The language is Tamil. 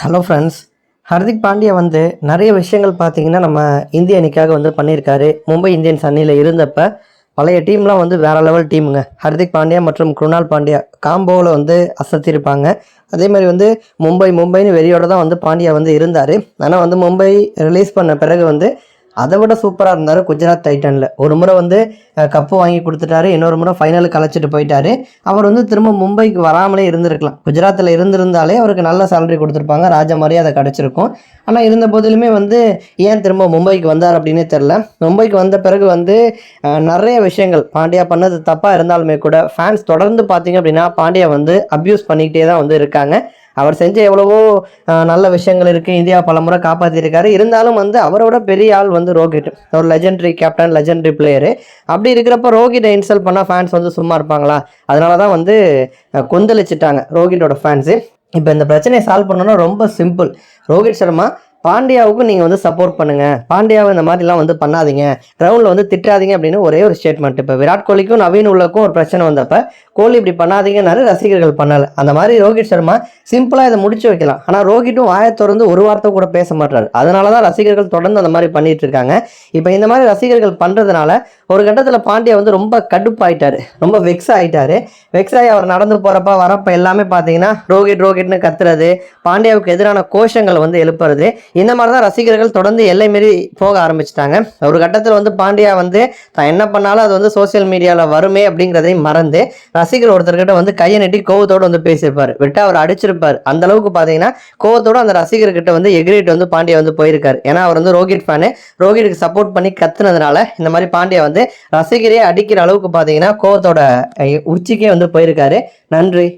ஹலோ ஃப்ரெண்ட்ஸ் ஹர்திக் பாண்டியா வந்து நிறைய விஷயங்கள் பார்த்தீங்கன்னா நம்ம இந்திய அணிக்காக வந்து பண்ணியிருக்காரு. மும்பை இந்தியன்ஸ் அணியில் இருந்தப்போ பழைய டீம்லாம் வந்து வேறு லெவல் டீமுங்க. ஹர்திக் பாண்டியா மற்றும் குருணால் பாண்டியா காம்போவில் வந்து அசத்திருப்பாங்க. அதே மாதிரி வந்து மும்பை மும்பைன்னு வெறியோட தான் வந்து பாண்டியா வந்து இருந்தார். ஆனால் வந்து மும்பை ரிலீஸ் பண்ண பிறகு வந்து அதை விட சூப்பராக இருந்தார் குஜராத் டைட்டனில் ஒரு முறை வந்து கப்பு வாங்கி கொடுத்துட்டாரு. இன்னொரு முறை ஃபைனலுக்கு கலைச்சிட்டு போயிட்டாரு. அவர் வந்து திரும்ப மும்பைக்கு வராமலே இருந்திருக்கலாம். குஜராத்தில் இருந்திருந்தாலே அவருக்கு நல்ல சேலரி கொடுத்துருப்பாங்க. ராஜ அதை கிடச்சிருக்கும். ஆனால் இருந்த போதிலுமே வந்து ஏன் திரும்ப மும்பைக்கு வந்தார் அப்படின்னே தெரில மும்பைக்கு வந்த பிறகு வந்து நிறைய விஷயங்கள். பாண்டியா பண்ணது தப்பாக இருந்தாலுமே கூட ஃபேன்ஸ் தொடர்ந்து பார்த்தீங்க அப்படின்னா பாண்டியா வந்து அப்யூஸ் பண்ணிக்கிட்டே தான் வந்து இருக்காங்க. அவர் செஞ்ச எவ்வளவோ நல்ல விஷயங்கள் இருக்குது இந்தியா பலமுறை காப்பாற்றிருக்காரு இருந்தாலும் வந்து அவரோட பெரிய ஆள் வந்து ரோஹித். ஒரு லெஜெண்டரி கேப்டன் லெஜெண்டரி பிளேயரு அப்படி இருக்கிறப்ப ரோஹிட்டை இன்சல்ட் பண்ணால் ஃபேன்ஸ் வந்து சும்மா இருப்பாங்களா? அதனால தான் வந்து கொந்தளிச்சிட்டாங்க ரோஹிட்டோட ஃபேன்ஸு இப்போ இந்த பிரச்சனையை சால்வ் பண்ணணும்னா ரொம்ப சிம்பிள் ரோஹித் சர்மா பாண்டியாவுக்கும் நீங்கள் வந்து சப்போர்ட் பண்ணுங்கள் பாண்டியாவை இந்த மாதிரிலாம் வந்து பண்ணாதீங்க. கிரவுண்டில் வந்து திட்டாதீங்க அப்படின்னு ஒரே ஒரு ஸ்டேட்மெண்ட் இப்போ விராட் கோலிக்கும் நவீன் உள்ளக்கும் ஒரு பிரச்சனை வந்தப்போ கோலி இப்படி பண்ணாதீங்கன்னாரு ரசிகர்கள் பண்ணலை. அந்த மாதிரி ரோஹித் சர்மா சிம்பிளாக இதை முடிச்சு வைக்கலாம். ஆனால் ரோஹிட்டும் வாயை திறந்து ஒரு வார்த்தை கூட பேச மாட்டார். அதனால தான் ரசிகர்கள் தொடர்ந்து அந்த மாதிரி பண்ணிட்டு இருக்காங்க. இப்போ இந்த மாதிரி ரசிகர்கள் பண்ணுறதுனால ஒரு கட்டத்தில் பாண்டியா வந்து ரொம்ப கடுப்பாயிட்டாரு. ரொம்ப வெக்ஸ் ஆகிட்டார் வெக்ஸ் ஆகி அவர் நடந்து போகிறப்ப வரப்போ எல்லாமே பார்த்தீங்கன்னா ரோஹித் ரோஹிட்னு கத்துறது பாண்டியாவுக்கு எதிரான கோஷங்களை வந்து எழுப்புறது இந்த மாதிரி தான் ரசிகர்கள் தொடர்ந்து எல்லை மீறி போக ஆரம்பிச்சிட்டாங்க. ஒரு கட்டத்தில் வந்து பாண்டியா வந்து தான் என்ன பண்ணாலும் அது வந்து சோஷியல் மீடியாவில் வருமே அப்படிங்கிறதையும் மறந்து ரசிகர் ஒருத்தர்கிட்ட வந்து கையை நட்டி கோவத்தோடு வந்து பேசியிருப்பார். விட்டு அவர் அடிச்சிருப்பார். அந்த அளவுக்கு பார்த்தீங்கன்னா கோவத்தோட அந்த ரசிகர்கிட்ட வந்து எகிரிட்டு வந்து பாண்டியா வந்து போயிருக்காரு. ஏன்னா அவர் வந்து ரோஹித் ஃபேனு ரோஹித்துக்கு சப்போர்ட் பண்ணி கத்துனதுனால இந்த மாதிரி பாண்டியா வந்து ரசிகரே அடிக்கிற அளவுக்கு பார்த்தீங்கன்னா கோவத்தோட உச்சிக்கே வந்து போயிருக்காரு. நன்றி.